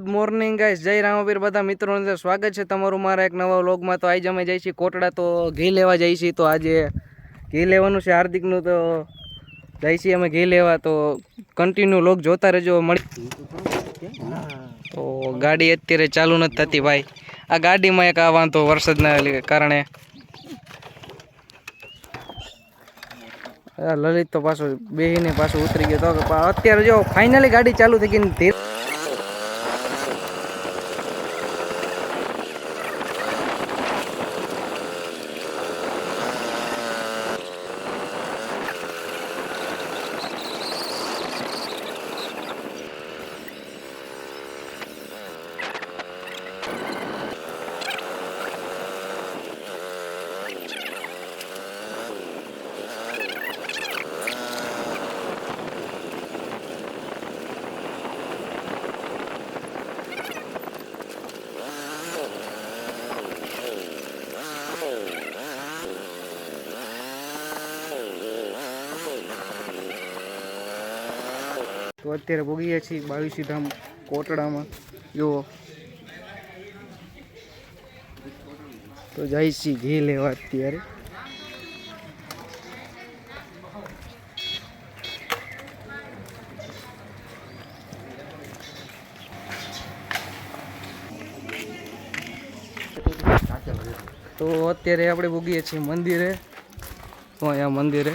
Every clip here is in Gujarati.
ગુડ મોર્નિંગ ગાઈસ જય રામાપીર બધા મિત્રોને સ્વાગત છે તમારું. મારા એક નવા વ્લોગમાં તો આજે અમે જઈએ છીએ કોટડા, તો ઘી લેવા જઈએ છીએ. તો આજે ઘી લેવાનું છે હાર્દિકનું, તો જઈએ છીએ અમે ઘી લેવા. તો કન્ટિન્યુ લોક જોતા રહેજો. મળી તો ગાડી અત્યારે ચાલુ નથી થતી ભાઈ. આ ગાડીમાં એક આ વાંધો વરસાદના કારણે. લલિત તો પાછો બેહીને પાછો ઉતરી ગયો. તો અત્યારે જો ફાઇનલી ગાડી ચાલુ થઈ ગઈ તો અત્યારે ભોગીએ છીએ બાવીસી ધામ કોટડામાં. જુઓ. તો જાય છીએ ઘી લેવા અત્યારે. તો અત્યારે આપણે ભોગીએ છીએ મંદિરે. તો અહીંયા મંદિરે.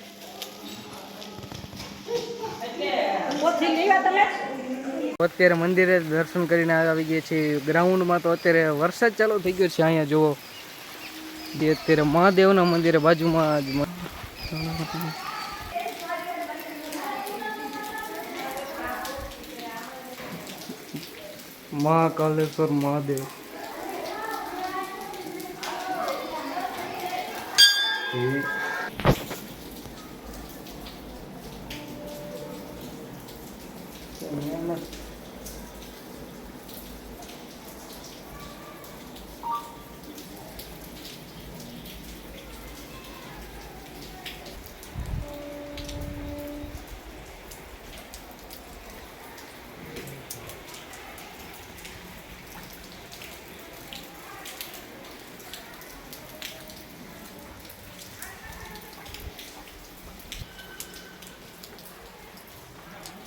અત્યારે મંદિરે દર્શન કરીને આવી ગયા છીએ. ગ્રાઉન્ડમાં તો અત્યારે વરસાદ ચાલુ થઈ ગયો છે અહીંયા જુઓ. જે અત્યારે મહાદેવના મંદિરે બાજુમાં જ મહાકાલેશ્વર મહાદેવ. Снимаем.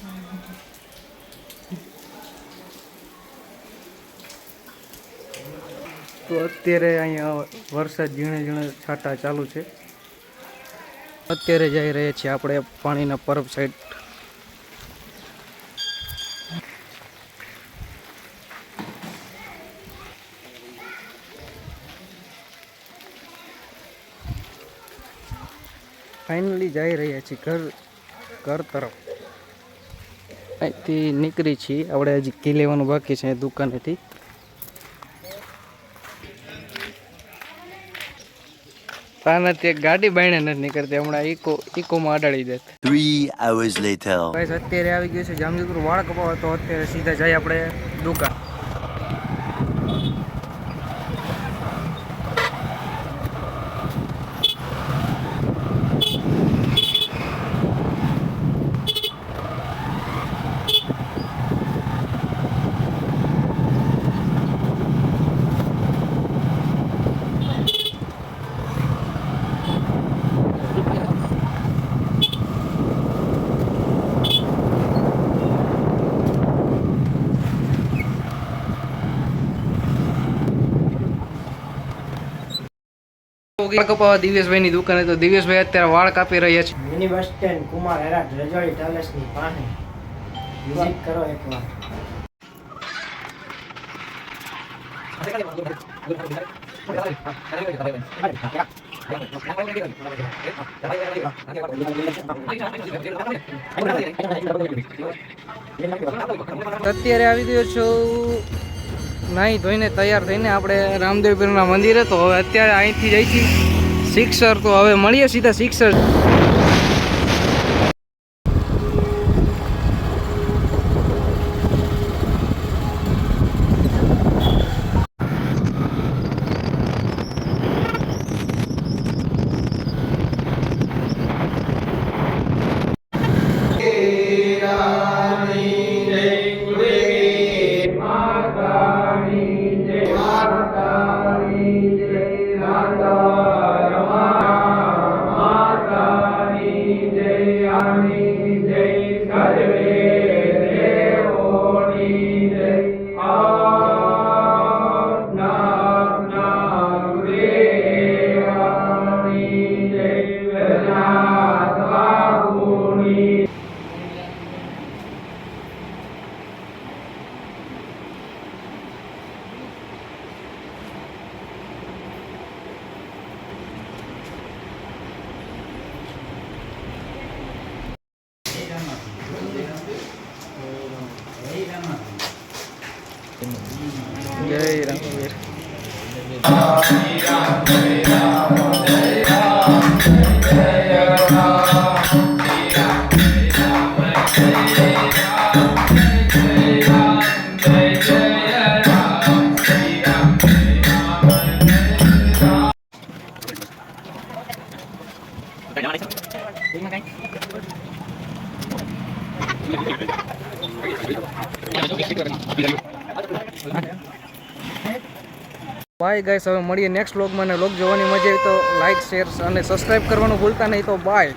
Mm-hmm. તો અત્યારે અહીંયા વરસાદ ઝીણે ઝીણે છાંટા ચાલુ છે. અત્યારે જઈ રહ્યા છીએ આપણે પાણીના પરબ સાઈડ ફાઇનલી જઈ રહ્યા છીએ ઘર ઘર તરફ. અહીંથી નીકળી છીએ. આપણે હજી કી લેવાનું બાકી છે દુકાનેથી. તાનાથી એક ગાડી બાયણે નથી નીકળતી હમણાં ઇકો ઇકોમાં અડાડી દે Three hours later. ગાઈસ અત્યારે આવી ગયું છે જામનગર વાળ કપાવા તો અત્યારે સીધા જઈએ આપણે દુકાન કપાવા દિવ્યેશભાઈની દુકાને તો દિવ્યેશભાઈ અત્યારે વાળ કાપી રહ્યા છે. મિની બસ સ્ટેન્ડ કુમાર હેરાટ રજવાડી ટાલેસની પાસે વિઝિટ કરો એકવાર. અત્યારે આવી ગયો છું. નાહી ધોઈને તૈયાર થઈને આપણે રામદેવપીરના મંદિરે. તો હવે અત્યારે અહીંથી જઈ શિક્ષર તો હવે મળીએ સીધા શિક્ષર જય રામવીર બાય ગાઈસ હવે મળીએ નેક્સ્ટ વ્લોગમાં અને વ્લોગ જોવાની મજા આવી તો લાઈક શેર અને સબસ્ક્રાઇબ કરવાનું ભૂલતા નહીં તો બાય